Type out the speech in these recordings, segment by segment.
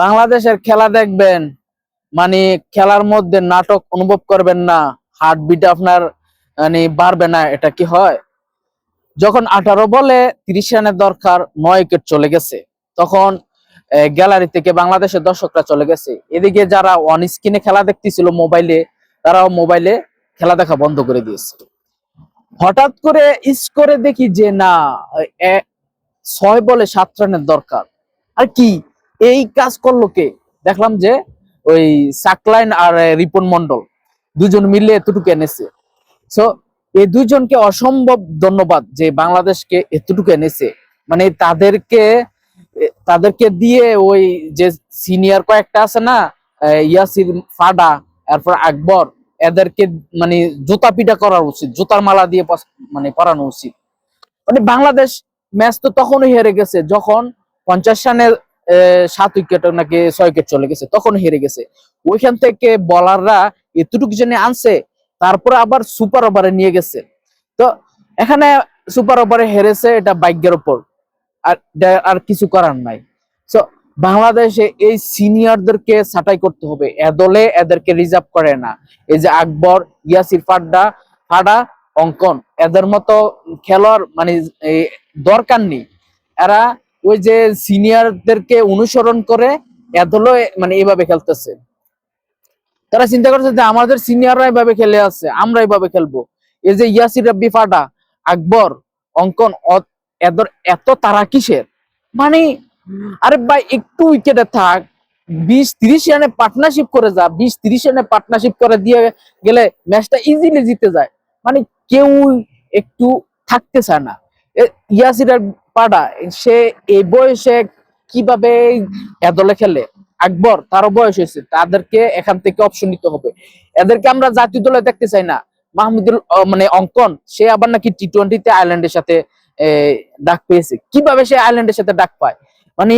বাংলাদেশের খেলা দেখবেন মানে খেলার মধ্যে নাটক অনুভব করবেন না হার্ট হার্টবিট আপনার মানে বাড়বে না, এটা কি হয়? যখন আঠারো বলে তিরিশ রানের দরকার, নয় উইকেট চলে গেছে। তখন গ্যালারি থেকে বাংলাদেশের দর্শকরা চলে গেছে। এদিকে যারা অন স্ক্রিনে খেলা দেখতেছিল মোবাইলে, তারাও মোবাইলে খেলা দেখা বন্ধ করে দিয়েছে। হঠাৎ করে স্কোরে দেখি যে না ছয় বলে সাত রানের দরকার। আর কি? এই কাজ করল কে? দেখলাম যে ওই সাকলাইন আর রিপন মন্ডল দুজন মিলে এতটুকু এনেছে। সো এই দুজনকে অসম্ভব ধন্যবাদ যে বাংলাদেশকে এতটুকু এনেছে। মানে তাদেরকে তাদেরকে দিয়ে ওই যে সিনিয়র কয়েকটা আছে না ইয়াসির ফাডা, এরপর আকবর, এদেরকে মানে জুতা পিটা করা উচিত, জুতার মালা দিয়ে মানে পরানো উচিত। মানে বাংলাদেশ ম্যাচ তো তখনই হেরে গেছে, যখন পঞ্চাশ রানের সাত উইকেট নাকি ছয় উইকেট চলে গেছে তখন হেরে গেছে। ওইখান থেকে বলাররা এতটুকু জন্য আনছে, তারপরে আবার সুপার ওভারে নিয়ে গেছে। তো এখানে সুপার ওভারে হেরেছে, এটা ভাগ্যের উপর। আর কিছু করার নাই। তো বাংলাদেশে এই সিনিয়রদেরকে ছাঁটাই করতে হবে। এ দলে এদেরকে রিজার্ভ করে না। এই যে আকবর, ইয়াসির ফাড্ডা ফাডা, অঙ্কন, এদের মতো খেলোয়াড় মানে দরকার নেই। এরা ওই যে সিনিয়রদেরকে অনুসরণ করে এদলে মানে এইভাবে খেলতেছে। তারা চিন্তা করছে যে আমাদের সিনিয়ররা এভাবে খেলে আছে, আমরা এভাবে খেলব। এই যে ইয়াসির রাব্বি ফাডা আকবর, অঙ্কন এদের এত তারা কিসের? মানে আরে ভাই, একটু উইকেটে থাক। বিশ তিরিশ রানে পার্টনারশিপ করে যা, বিশ তিরিশ রানে পার্টনারশিপ করে দিয়ে গেলে ম্যাচটা ইজিলি জিতে যায়। মানে কেউ একটু থাকতে চায় না। ইয়াসির পাডা, সে এই বয়সে কীভাবে এ দলে খেলে? আকবর তারও বয়স হয়েছে, তাদেরকে এখান থেকে অপশন নিতে হবে। এদেরকে আমরা জাতীয় দলে দেখতে চাই না। মাহমুদুল মানে অঙ্কন, সে আবার নাকি টি টোয়েন্টিতে আয়ারল্যান্ডের সাথে ডাক পেয়েছে। কীভাবে সে আয়ারল্যান্ডের সাথে ডাক পায়? মানে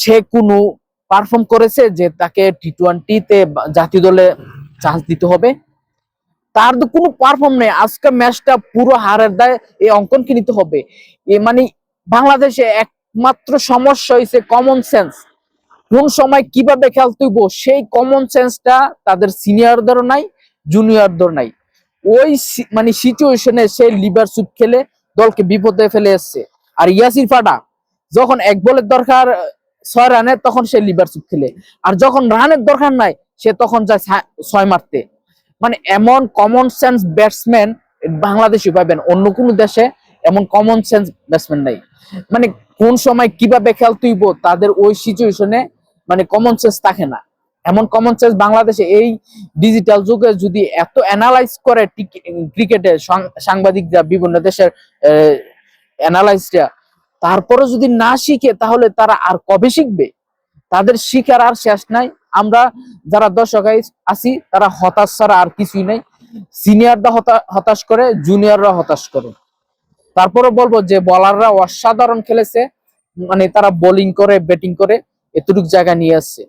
সে কোনো পারফর্ম করেছে যে তাকে টি টোয়েন্টিতে জাতীয় দলে চান্স দিতে হবে? তার তো কোনো পারফর্ম নেই। আজকে ম্যাচটা পুরো হারের দায় এই অঙ্কনকে নিতে হবে। এ মানে বাংলাদেশে একমাত্র সমস্যা হয়েছে কমন সেন্স কোন সময় কীভাবে খেলতে হইব, সেই কমন সেন্সটা তাদের সিনিয়রদেরও নাই জুনিয়রদের নাই। ওই মানে সিচুয়েশনে সে লিভার সুপ খেলে দলকে বিপদে ফেলে এসছে। আর ইয়াসির ফাডা যখন এক বলের দরকার ছয় রানের, তখন সে লিভার সুপ খেলে। আর যখন রানের দরকার নাই, সে তখন যায় ছয় মারতে। মানে এমন কমন সেন্স ব্যাটসম্যান বাংলাদেশে পাবেন, অন্য কোনো দেশে এমন কমন সেন্স ব্যাটসম্যান নাই। মানে কোন সময় কীভাবে খেলতে হইব, তাদের ওই সিচুয়েশনে মানে কমন সেন্স থাকে না। এমন কমন সেন্স বাংলাদেশে এই ডিজিটাল যুগে যদি এত অ্যানালাইজ করে ক্রিকেটে সাংবাদিকরা, বিভিন্ন দেশের অ্যানালাইজটা তারপরে যদি না শিখে তাহলে তারা আর কবে শিখবে? তাদের শিখার আর শেষ নাই। আমরা যারা দর্শক আছি, তারা হতাশ ছাড়া আর কিছুই নাই। সিনিয়ররা হতাশ করে জুনিয়ররা হতাশ করে। তারপরে বলব যে বলাররা অসাধারণ খেলেছে। মানে তারা বোলিং করে ব্যাটিং করে, এতটুকু জায়গা নিয়ে আসছে।